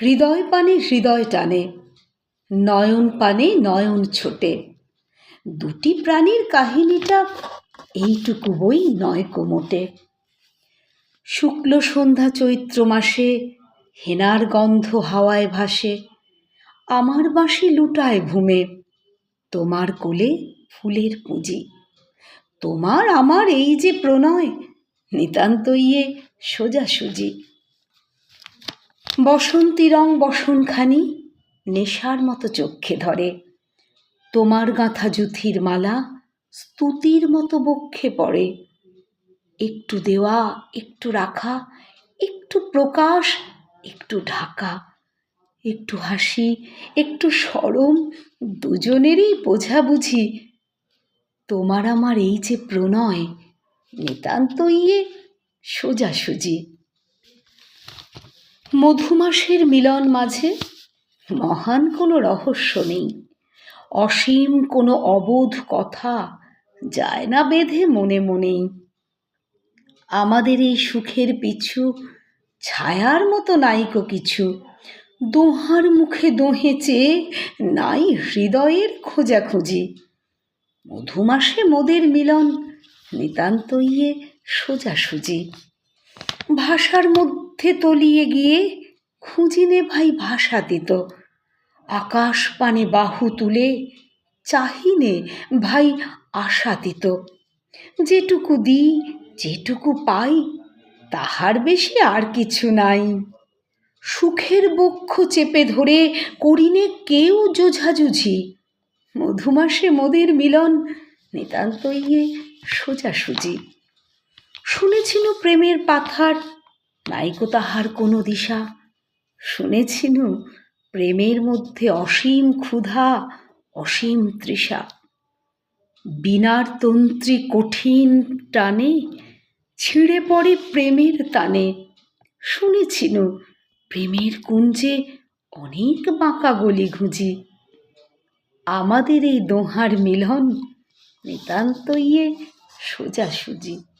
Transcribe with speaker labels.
Speaker 1: হৃদয় পানে হৃদয় টানে, নয়ন পানে নয়ন ছোটে। দুটি প্রাণীর কাহিনীটা এইটুকু বই নয় কোমোটে শুক্ল সন্ধ্যা চৈত্র মাসে হেনার গন্ধ হাওয়ায় ভাসে, আমার বাঁশি লুটায় ঘুমে, তোমার কোলে ফুলের পুঁজি। তোমার আমার এই যে প্রণয় নিতান্ত ইয়ে সোজাসুজি। বসন্তী রং বসনখানি, নেশার মতো চক্ষে ধরে। তোমার গাঁথা জুথির মালা স্তুতির মতো বক্ষে পড়ে। একটু দেওয়া, একটু রাখা, একটু প্রকাশ, একটু ঢাকা। একটু হাসি, একটু সরম, দুজনেরই বোঝাবুঝি। তোমার আমার এই যে প্রণয় নিতান্ত ইয়ে সোজাসুজি। মধুমাসের মিলন মাঝে মহান কোনো রহস্য নেই। অসীম কোনো অবোধ কথা যায় না বেঁধে মনে মনেই আমাদের এই সুখের পিছু, ছায়ার মতো নাইকো কিছু। দোহার মুখে দোহে চেয়ে নাই হৃদয়ের খোঁজাখুঁজি। মধুমাসে মোদের মিলন নিতান্ত ইয়ে সোজাসুজি। ভাষার মধ্যে তলিয়ে গিয়ে খুঁজিনে ভাই ভাষা দিত। আকাশ পানে বাহু তুলে চাহিনে ভাই আশা দিত। যেটুকু দিই, যেটুকু পাই, তাহার বেশি আর কিছু নাই। সুখের বক্ষ চেপে ধরে করিনে কেউ জোঝাজুঝি মধুমাসে মোদের মিলন নিতান্ত ইয়ে সোজাসুজি। শুনেছিল প্রেমের পাথার নাইকো তাহার কোনো দিশা? শুনেছিল প্রেমের মধ্যে অসীম ক্ষুধা, অসীম তৃষা। বিনার তন্ত্রী কঠিন টানে, ছিঁড়ে পড়ে প্রেমের টানে শুনেছিল প্রেমের কুঞ্জে অনেক বাঁকা গলি ঘুঁজি। আমাদের এই দোহার মিলন নিতান্ত ইয়ে সোজাসুজি।